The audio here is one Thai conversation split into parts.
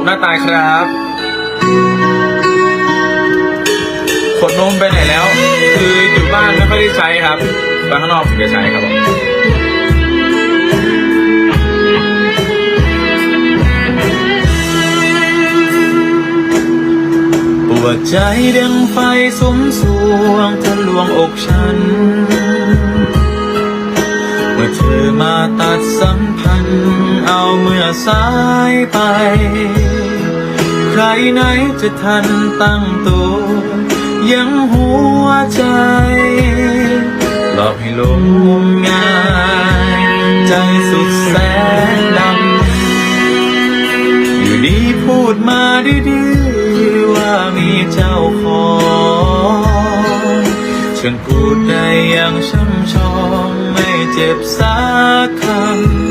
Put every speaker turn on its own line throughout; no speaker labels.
กหน้าตายครับขวดนมไปไหนแล้ว คืออยู่บ้านไม่ค่อยได้ใช้ครับไปข้างนอกถึงจะใช้ครับผมปวดใจดังไฟสมสวงทะลวงอกฉัน เมื่อเธอมาตัดสัมพันธ์ เอาเมื่อสายไป รไหนจะทันตั้งตัวยังหัวใจหลอกให้หลงงมงายใจสุดแสนดำอยู่ดีพูดมาดื้อๆว่ามีเจ้าของฉันพูดได้อย่างช่ำชองไม่เจ็บสักค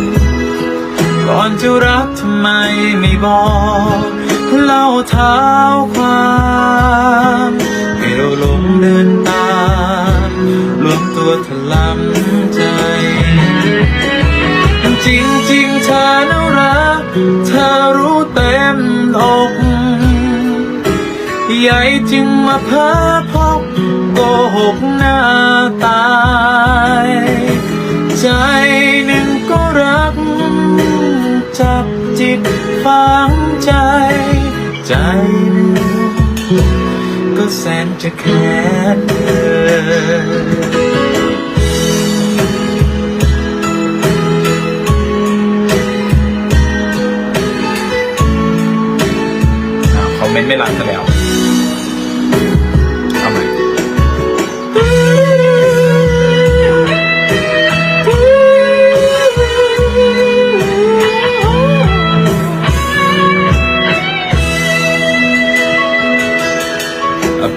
ำก่อนจะรักทำไมไม่บอก เล่าเท้าความให้เราหลงเดินตามรวมตัวถลำใจจริงจริงเธอน่ารักเธอรู้เต็มอกใหญ่จึงมาเพ้อพบโกหกหน้าตายใจหนึ่งก็รักจับจิตฝังใจ ใจก็แสนจะแค้นเธออ้าวคอมเมนต์ไม่รันซะแล้ว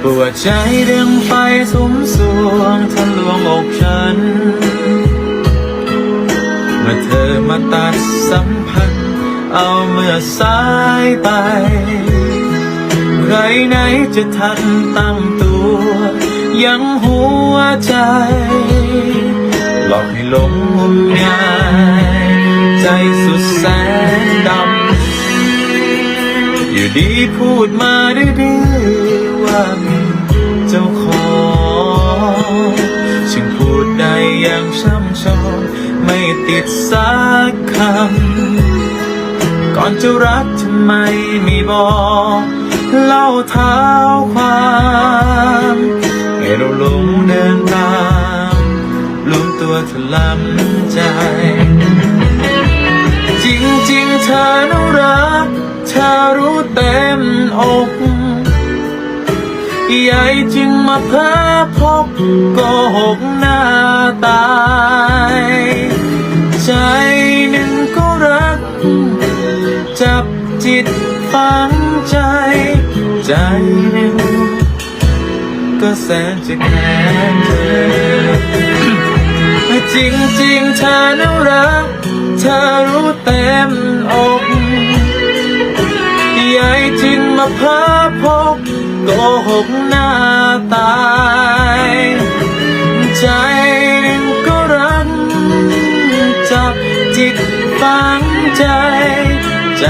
ปวดใจเรื่องไฟสมสวงทะลวงอกฉัน เมื่อเธอมาตัดสัมพันธ์ เอาเมื่อสายไป ใครไหนจะทันตั้งตัว ยังหัวใจหลอกให้หลงงมงายใจสุดแสนดำ อยู่ดีพูดมา อย่างช่ำชองไม่ติดสักคำ ก่อนจะรักทำไมไม่บอกเล่าเท้าความให้เราหลงเดินตามรวมตัวถลำใจ จริงๆเธอน่ารัก เธอรู้เต็มอก ใหญ่จึงมาเพ้อพบโกหกหน้าตายใจหนึ่งก็รัก จับจิตฝังใจ ใจหนึ่งก็แสนจะแค้นเธอจริงจริงเธอน่ารัก เธอรู้เต็มอกใหญ่จึงมาพาพบโก หกหน้าตายใจก็รันจับจิตฟังใจใจ